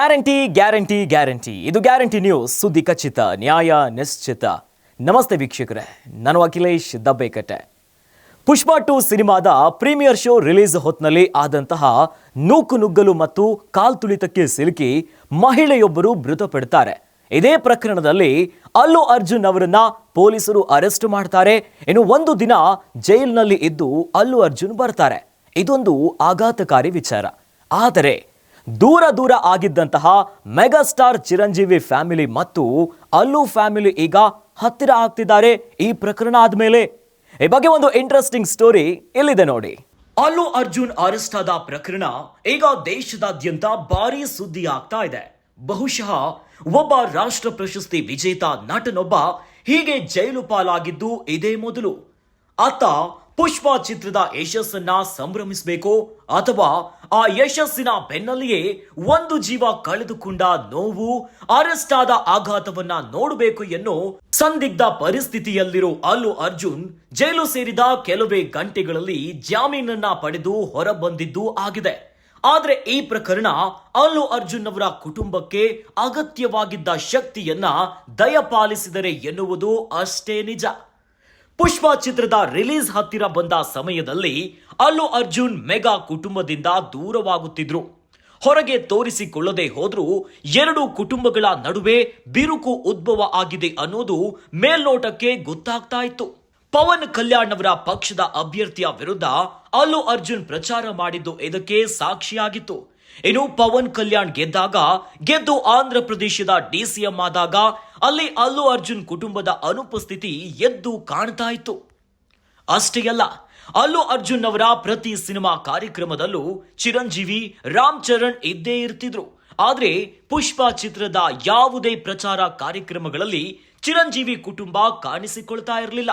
Guarantee guarantee guarantee. ಇದು guarantee news. ಸುದ್ದಿ ಖಚಿತ, ನ್ಯಾಯ ನಿಶ್ಚಿತ. ನಮಸ್ತೆ ವೀಕ್ಷಕರೇ. ನಾನು ಅಖಿಲೇಶ್ ದಬ್ಬೇಕಟ್ಟೆ. ಪುಷ್ಪ ಟು ಸಿನಿಮಾದ ಪ್ರೀಮಿಯರ್ ಶೋ ರಿಲೀಸ್ ಹೊತ್ನಲ್ಲಿ ಆದಂತಹ ನೂಕು ನುಗ್ಗಲು ಮತ್ತು ಕಾಲ್ತುಳಿತಕ್ಕೆ ಸಿಲುಕಿ ಮಹಿಳೆಯೊಬ್ಬರು ಮೃತಪಡ್ತಾರೆ. ಇದೇ ಪ್ರಕರಣದಲ್ಲಿ ಅಲ್ಲು ಅರ್ಜುನ್ ಅವರನ್ನ ಪೊಲೀಸರು ಅರೆಸ್ಟ್ ಮಾಡ್ತಾರೆ. ಇನ್ನು ಒಂದು ದಿನ ಜೈಲಿನಲ್ಲಿ ಇದ್ದು ಅಲ್ಲು ಅರ್ಜುನ್ ಬರ್ತಾರೆ. ಇದೊಂದು ಆಘಾತಕಾರಿ ವಿಚಾರ. ಆದರೆ ದೂರ ದೂರ ಆಗಿದ್ದಂತಹ ಮೆಗಾಸ್ಟಾರ್ ಚಿರಂಜೀವಿ ಫ್ಯಾಮಿಲಿ ಮತ್ತು ಅಲ್ಲು ಫ್ಯಾಮಿಲಿ ಈಗ ಹತ್ತಿರ ಆಗ್ತಿದ್ದಾರೆ ಈ ಪ್ರಕರಣ ಆದ್ಮೇಲೆ. ಈ ಬಗ್ಗೆ ಒಂದು ಇಂಟ್ರೆಸ್ಟಿಂಗ್ ಸ್ಟೋರಿ ಇಲ್ಲಿದೆ ನೋಡಿ. ಅಲ್ಲು ಅರ್ಜುನ್ ಅರೆಸ್ಟ್ ಆದ ಪ್ರಕರಣ ಈಗ ದೇಶದಾದ್ಯಂತ ಭಾರಿ ಸುದ್ದಿ ಆಗ್ತಾ ಇದೆ. ಬಹುಶಃ ಒಬ್ಬ ರಾಷ್ಟ್ರ ಪ್ರಶಸ್ತಿ ವಿಜೇತ ನಟನೊಬ್ಬ ಹೀಗೆ ಜೈಲು ಪಾಲಾಗಿದ್ದು ಇದೇ ಮೊದಲು. ಆತ ಪುಷ್ಪ ಚಿತ್ರದ ಯಶಸ್ಸನ್ನ ಸಂಭ್ರಮಿಸಬೇಕು ಅಥವಾ ಆ ಯಶಸ್ಸಿನ ಬೆನ್ನಲ್ಲಿಯೇ ಒಂದು ಜೀವ ಕಳೆದುಕೊಂಡ ನೋವು ಅರೆಸ್ಟ್ ಆದ ಆಘಾತವನ್ನ ನೋಡಬೇಕು ಎನ್ನೋ ಸಂದಿಗ್ಧ ಪರಿಸ್ಥಿತಿಯಲ್ಲಿರೋ ಅಲ್ಲು ಅರ್ಜುನ್ ಜೈಲು ಸೇರಿದ ಕೆಲವೇ ಗಂಟೆಗಳಲ್ಲಿ ಜಾಮೀನನ್ನ ಪಡೆದು ಹೊರಬಂದಿದ್ದು ಆಗಿದೆ. ಆದ್ರೆ ಈ ಪ್ರಕರಣ ಅಲ್ಲು ಅರ್ಜುನ್ ಅವರ ಕುಟುಂಬಕ್ಕೆ ಅಗತ್ಯವಾಗಿದ್ದ ಶಕ್ತಿಯನ್ನ ದಯಪಾಲಿಸಿದರೆ ಎನ್ನುವುದು ಅಷ್ಟೇ ನಿಜ. ಪುಷ್ಪ ಚಿತ್ರದ ರಿಲೀಸ್ ಹತ್ತಿರ ಬಂದ ಸಮಯದಲ್ಲಿ ಅಲ್ಲು ಅರ್ಜುನ್ ಮೆಗಾ ಕುಟುಂಬದಿಂದ ದೂರವಾಗುತ್ತಿದ್ರು. ಹೊರಗೆ ತೋರಿಸಿಕೊಳ್ಳದೆ ಹೋದ್ರೂ ಎರಡು ಕುಟುಂಬಗಳ ನಡುವೆ ಬಿರುಕು ಉದ್ಭವ ಆಗಿದೆ ಅನ್ನೋದು ಮೇಲ್ನೋಟಕ್ಕೆ ಗೊತ್ತಾಗ್ತಾ ಇತ್ತು. ಪವನ್ ಕಲ್ಯಾಣ್ ಅವರ ಪಕ್ಷದ ಅಭ್ಯರ್ಥಿಯ ವಿರುದ್ಧ ಅಲ್ಲು ಅರ್ಜುನ್ ಪ್ರಚಾರ ಮಾಡಿದ್ದು ಇದಕ್ಕೆ ಸಾಕ್ಷಿಯಾಗಿತ್ತು. ಇನ್ನು ಪವನ್ ಕಲ್ಯಾಣ್ ಗೆದ್ದಾಗ ಗೆದ್ದು ಆಂಧ್ರ ಪ್ರದೇಶದ ಡಿಸಿಎಂ ಆದಾಗ ಅಲ್ಲಿ ಅಲ್ಲು ಅರ್ಜುನ್ ಕುಟುಂಬದ ಅನುಪಸ್ಥಿತಿ ಎದ್ದು ಕಾಣ್ತಾ ಇತ್ತು ಅಷ್ಟೇ ಅಲ್ಲ, ಅಲ್ಲು ಅರ್ಜುನ್ ಅವರ ಪ್ರತಿ ಸಿನಿಮಾ ಕಾರ್ಯಕ್ರಮದಲ್ಲೂ ಚಿರಂಜೀವಿ, ರಾಮ್ ಚರಣ್ ಇದ್ದೇ ಇರ್ತಿದ್ರು. ಆದ್ರೆ ಪುಷ್ಪ ಚಿತ್ರದ ಯಾವುದೇ ಪ್ರಚಾರ ಕಾರ್ಯಕ್ರಮಗಳಲ್ಲಿ ಚಿರಂಜೀವಿ ಕುಟುಂಬ ಕಾಣಿಸಿಕೊಳ್ತಾ ಇರಲಿಲ್ಲ.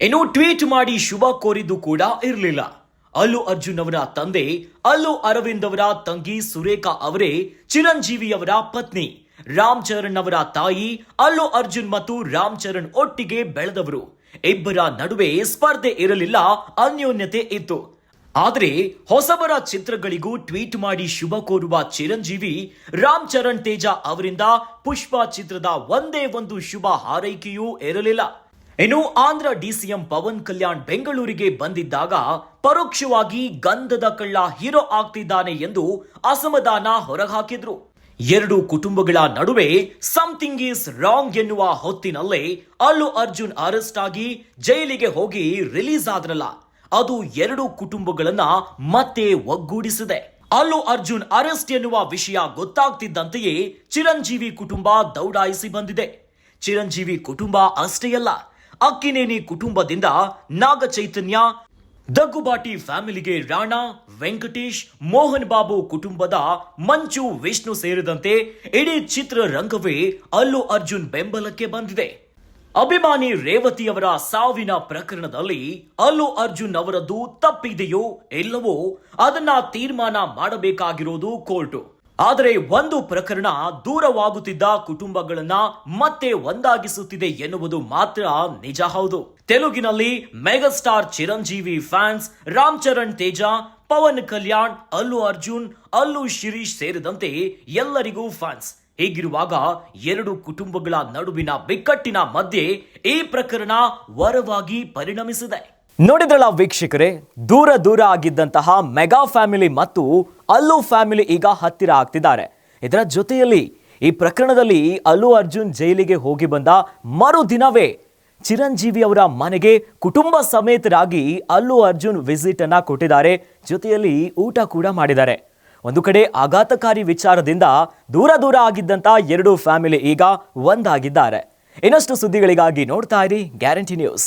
ಇನ್ನು ಟ್ವೀಟ್ ಮಾಡಿ ಶುಭ ಕೋರಿದ್ದು ಕೂಡ ಇರಲಿಲ್ಲ. ಅಲ್ಲು ಅರ್ಜುನ್ ಅವರ ತಂದೆ, ಅಲ್ಲು ಅರವಿಂದ್ ಅವರ ತಂಗಿ ಸುರೇಖಾ ಅವರೇ, ಚಿರಂಜೀವಿಯವರ ಪತ್ನಿ, ರಾಮ್ ಅವರ ತಾಯಿ, ಅಲ್ಲು ಅರ್ಜುನ್ ಮತ್ತು ರಾಮ್ ಚರಣ್ ಒಟ್ಟಿಗೆ ಬೆಳೆದವರು. ಇಬ್ಬರ ನಡುವೆ ಸ್ಪರ್ಧೆ ಇರಲಿಲ್ಲ, ಅನ್ಯೋನ್ಯತೆ ಇತ್ತು. ಆದರೆ ಹೊಸಬರ ಚಿತ್ರಗಳಿಗೂ ಟ್ವೀಟ್ ಮಾಡಿ ಶುಭ ಕೋರುವ ಚಿರಂಜೀವಿ, ರಾಮ್ ಚರಣ್ ತೇಜ ಅವರಿಂದ ಪುಷ್ಪ ಚಿತ್ರದ ಒಂದೇ ಒಂದು ಶುಭ ಹಾರೈಕೆಯೂ ಇರಲಿಲ್ಲ. ಇನ್ನು ಆಂಧ್ರ ಡಿಸಿಎಂ ಪವನ್ ಕಲ್ಯಾಣ್ ಬೆಂಗಳೂರಿಗೆ ಬಂದಿದ್ದಾಗ ಪರೋಕ್ಷವಾಗಿ ಗಂಧದ ಕಳ್ಳ ಹೀರೋ ಆಗ್ತಿದ್ದಾನೆ ಎಂದು ಅಸಮಾಧಾನ ಹೊರಹಾಕಿದ್ರು. ಎರಡು ಕುಟುಂಬಗಳ ನಡುವೆ ಸಮಥಿಂಗ್ ಈಸ್ ರಾಂಗ್ ಎನ್ನುವ ಹೊತ್ತಿನಲ್ಲೇ ಅಲ್ಲು ಅರ್ಜುನ್ ಅರೆಸ್ಟ್ ಆಗಿ ಜೈಲಿಗೆ ಹೋಗಿ ರಿಲೀಸ್ ಆದ್ರಲ್ಲ. ಅದು ಎರಡು ಕುಟುಂಬಗಳನ್ನ ಮತ್ತೆ ಒಗ್ಗೂಡಿಸಿದೆ. ಅಲ್ಲು ಅರ್ಜುನ್ ಅರೆಸ್ಟ್ ಎನ್ನುವ ವಿಷಯ ಗೊತ್ತಾಗ್ತಿದ್ದಂತೆಯೇ ಚಿರಂಜೀವಿ ಕುಟುಂಬ ದೌಡಾಯಿಸಿ ಬಂದಿದೆ. ಚಿರಂಜೀವಿ ಕುಟುಂಬ ಅಷ್ಟೇ ಅಲ್ಲ ಅಕ್ಕಿನೇನಿ ಕುಟುಂಬದಿಂದ ನಾಗ ಚೈತನ್ಯ ದಗ್ಗುಬಾಟಿ ಫ್ಯಾಮಿಲಿಗೆ ರಾಣಾ, ವೆಂಕಟೇಶ್, ಮೋಹನ್ ಬಾಬು ಕುಟುಂಬದ ಮಂಚು, ವಿಷ್ಣು ಸೇರಿದಂತೆ ಇಡೀ ಚಿತ್ರರಂಗವೇ ಅಲ್ಲು ಅರ್ಜುನ್ ಬೆಂಬಲಕ್ಕೆ ಬಂದಿದೆ. ಅಭಿಮಾನಿ ರೇವತಿಯವರ ಸಾವಿನ ಪ್ರಕರಣದಲ್ಲಿ ಅಲ್ಲು ಅರ್ಜುನ್ ಅವರದ್ದು ತಪ್ಪಿದೆಯೋ ಇಲ್ಲವೋ ಅದನ್ನ ತೀರ್ಮಾನ ಮಾಡಬೇಕಾಗಿರೋದು ಕೋರ್ಟು. ಆದರೆ ಒಂದು ಪ್ರಕರಣ ದೂರವಾಗುತ್ತಿದ್ದ ಕುಟುಂಬಗಳನ್ನ ಮತ್ತೆ ಒಂದಾಗಿಸುತ್ತಿದೆ ಎನ್ನುವುದು ಮಾತ್ರ ನಿಜ ಹೌದು. ತೆಲುಗಿನಲ್ಲಿ ಮೆಗಾಸ್ಟಾರ್ ಚಿರಂಜೀವಿ ಫ್ಯಾನ್ಸ್ ರಾಮ್ ಚರಣ್ ತೇಜ, ಪವನ್ ಕಲ್ಯಾಣ್, ಅಲ್ಲು ಅರ್ಜುನ್, ಅಲ್ಲು ಶಿರೀಶ್ ಸೇರಿದಂತೆ ಎಲ್ಲರಿಗೂ ಫ್ಯಾನ್ಸ್. ಹೀಗಿರುವಾಗ ಎರಡು ಕುಟುಂಬಗಳ ನಡುವಿನ ಬಿಕ್ಕಟ್ಟಿನ ಮಧ್ಯೆ ಈ ಪ್ರಕರಣ ವರವಾಗಿ ಪರಿಣಮಿಸಿದೆ. ನೋಡಿದ್ರಲ್ಲ ವೀಕ್ಷಕರೇ, ದೂರ ದೂರ ಆಗಿದ್ದಂತಹ ಮೆಗಾ ಫ್ಯಾಮಿಲಿ ಮತ್ತು ಅಲ್ಲು ಫ್ಯಾಮಿಲಿ ಈಗ ಹತ್ತಿರ ಆಗ್ತಿದ್ದಾರೆ. ಇದರ ಜೊತೆಯಲ್ಲಿ ಈ ಪ್ರಕರಣದಲ್ಲಿ ಅಲ್ಲು ಅರ್ಜುನ್ ಜೈಲಿಗೆ ಹೋಗಿ ಬಂದ ಮರುದಿನವೇ ಚಿರಂಜೀವಿ ಅವರ ಮನೆಗೆ ಕುಟುಂಬ ಸಮೇತರಾಗಿ ಅಲ್ಲು ಅರ್ಜುನ್ ವಿಸಿಟ್ ಅನ್ನ ಕೊಟ್ಟಿದ್ದಾರೆ. ಜೊತೆಯಲ್ಲಿ ಊಟ ಕೂಡ ಮಾಡಿದ್ದಾರೆ. ಒಂದು ಕಡೆ ಆಘಾತಕಾರಿ ವಿಚಾರದಿಂದ ದೂರ ದೂರ ಆಗಿದ್ದಂತ ಎರಡು ಫ್ಯಾಮಿಲಿ ಈಗ ಒಂದಾಗಿದ್ದಾರೆ. ಇನ್ನಷ್ಟು ಸುದ್ದಿಗಳಿಗಾಗಿ ನೋಡ್ತಾ ಇರಿ ಗ್ಯಾರಂಟಿ ನ್ಯೂಸ್.